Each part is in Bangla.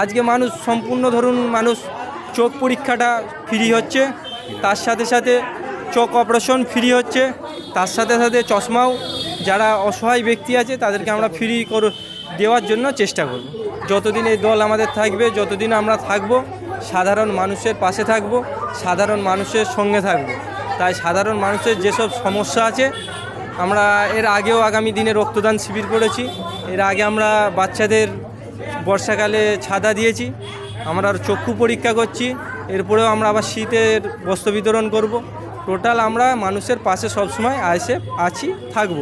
আজকে মানুষ সম্পূর্ণ ধরুন মানুষ চোখ পরীক্ষাটা ফ্রি হচ্ছে, তার সাথে সাথে চোখ অপারেশন ফ্রি হচ্ছে, তার সাথে সাথে চশমাও, যারা অসহায় ব্যক্তি আছে তাদেরকে আমরা ফ্রি করে দেওয়ার জন্য চেষ্টা করব। যতদিন এই দল আমাদের থাকবে, যতদিন আমরা থাকব, সাধারণ মানুষের পাশে থাকব, সাধারণ মানুষের সঙ্গে থাকব। তাই সাধারণ মানুষের যেসব সমস্যা আছে, আমরা এর আগেও আগামী দিনে রক্তদান শিবির করেছি, এর আগে আমরা বাচ্চাদের বর্ষাকালে ছাদা দিয়েছি, আমরা চক্ষু পরীক্ষা করছি, এরপরেও আমরা আবার শীতের বস্ত্র বিতরণ করব। টোটাল আমরা মানুষের পাশে সবসময় আসে আছি, থাকব।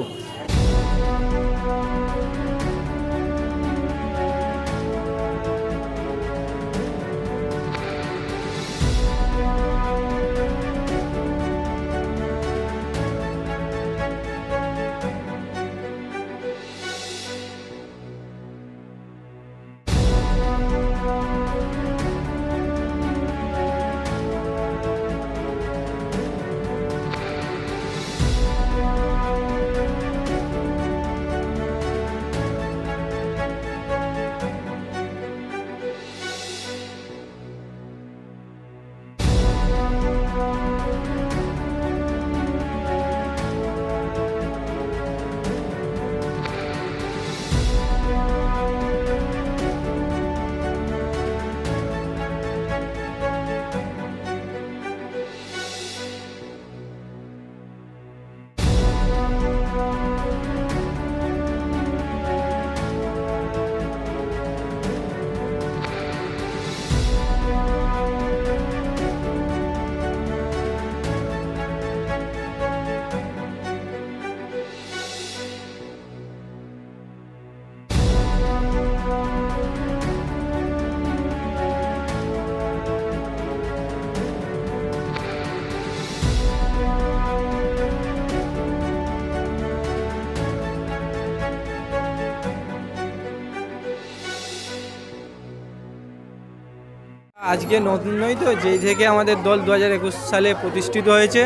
আজকে নতুন নয় তো, যেই থেকে আমাদের দল দু হাজার একুশ সালে প্রতিষ্ঠিত হয়েছে,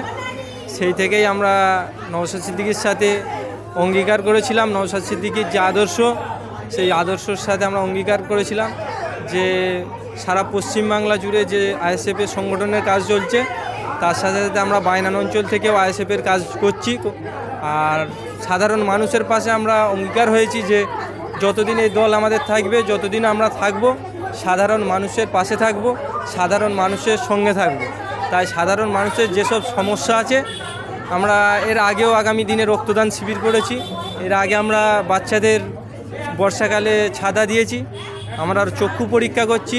সেই থেকেই আমরা নওশাদ সিদ্দিকির সাথে অঙ্গীকার করেছিলাম। নওশাদ সিদ্দিকির যে আদর্শ, সেই আদর্শর সাথে আমরা অঙ্গীকার করেছিলাম যে সারা পশ্চিমবাংলা জুড়ে যে আইএসএফের সংগঠনের কাজ চলছে, তার সাথে সাথে আমরা বাইনান অঞ্চল থেকেও আইএসএফের কাজ করছি। আর সাধারণ মানুষের পাশে আমরা অঙ্গীকার হয়েছি যে যতদিন এই দল আমাদের থাকবে, যতদিন আমরা থাকব সাধারণ মানুষের পাশে থাকব, সাধারণ মানুষের সঙ্গে থাকব। তাই সাধারণ মানুষের যেসব সমস্যা আছে, আমরা এর আগেও আগামী দিনে রক্তদান শিবির করেছি। এর আগে আমরা বাচ্চাদের বর্ষাকালে ছাদা দিয়েছি, আমরা চক্ষু পরীক্ষা করছি,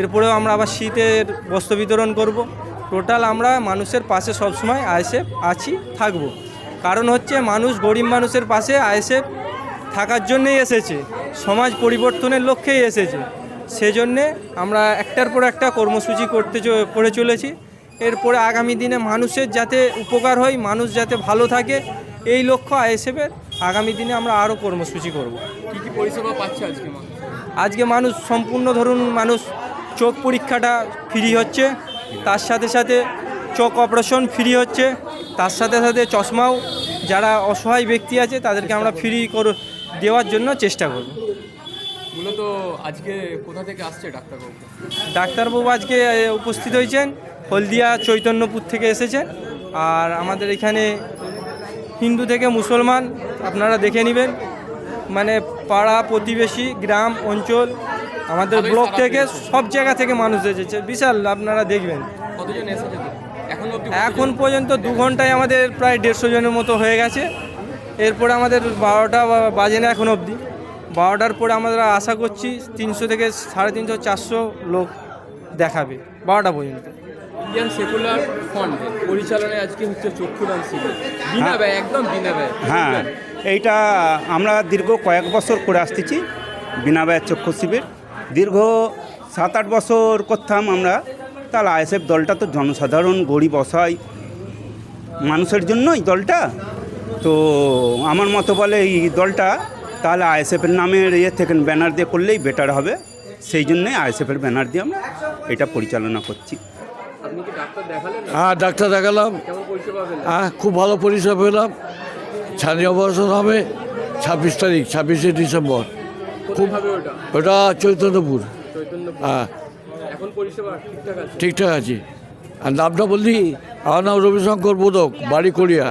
এরপরেও আমরা আবার শীতের বস্ত্র বিতরণ করব। টোটাল আমরা মানুষের পাশে সবসময় আইএসএফ আছি, থাকব। কারণ হচ্ছে মানুষ গরিব মানুষের পাশে আইএসএফ থাকার জন্যেই এসেছে, সমাজ পরিবর্তনের লক্ষ্যেই এসেছে। সেজন্যে আমরা একটার পর একটা কর্মসূচি করতে করে চলেছি। এরপরে আগামী দিনে মানুষের যাতে উপকার হয় মানুষ যাতে ভালো থাকে এই লক্ষ্য আইএসএফের। আগামী দিনে আমরা আরও কর্মসূচি করব। কি কি পরিষেবা পাচ্ছে আজকে আজকে মানুষ সম্পূর্ণ ধরুন মানুষ চোখ পরীক্ষাটা ফ্রি হচ্ছে তার সাথে সাথে চোখ অপারেশন ফ্রি হচ্ছে তার সাথে সাথে চশমাও যারা অসহায় ব্যক্তি আছে তাদেরকে আমরা ফ্রি করে দেওয়ার জন্য চেষ্টা করব। মূলত আজকে কোথা থেকে আসছে ডাক্তারবাবু? ডাক্তারবাবু আজকে উপস্থিত হয়েছেন হলদিয়া চৈতন্যপুর থেকে এসেছেন। আর আমাদের এখানে হিন্দু থেকে মুসলমান আপনারা দেখে নেবেন। মানে পাড়া প্রতিবেশী গ্রাম অঞ্চল আমাদের ব্লক থেকে সব জায়গা থেকে মানুষ এসেছে। বিশাল আপনারা দেখবেন। কতজন এসেছে? এখন এখন পর্যন্ত দু ঘন্টায় আমাদের প্রায় দেড়শো জনের মতো হয়ে গেছে। এরপরে আমাদের বারোটা বাজে না এখন অবধি। বারোটার পরে আমরা আশা করছি তিনশো থেকে সাড়ে তিনশো চারশো লোক দেখাবে বারোটা পর্যন্ত। ইন্ডিয়ান সেকুলার ফন্ড পরিচালনায় আজকে হচ্ছে চক্ষুদান শিবির। বিনা ব্যয় একদম বিনা ব্যয়। হ্যাঁ এইটা আমরা দীর্ঘ কয়েক বছর করে আসতেছি বিনা ব্যয়ের চক্ষু শিবির। দীর্ঘ সাত আট বছর করতাম আমরা তাহলে আইএসএফ দলটা তো জনসাধারণ গরিব অসহায় মানুষের জন্যই দলটা। তো আমার মতো বলে এই দলটা তাহলে আইএসএফের নামের ইয়ে থেকে ব্যানার দিয়ে করলেই বেটার হবে। সেই জন্যই আইএসএফের ব্যানার দিয়ে আমরা এটা পরিচালনা করছি। আপনি কি ডাক্তার দেখালেন? না? হ্যাঁ ডাক্তার দেখালাম। হ্যাঁ খুব ভালো পরিষেবা পেলাম। ছানি অপারেশন হবে ছাব্বিশ তারিখ ছাব্বিশে ডিসেম্বর। খুব ওটা? চৈতন্যপুর। হ্যাঁ। ঠিকঠাক আছে? আছি। আর নামটা বললি আমার নাম রবিশঙ্কর বোধক বাড়ি করিয়া।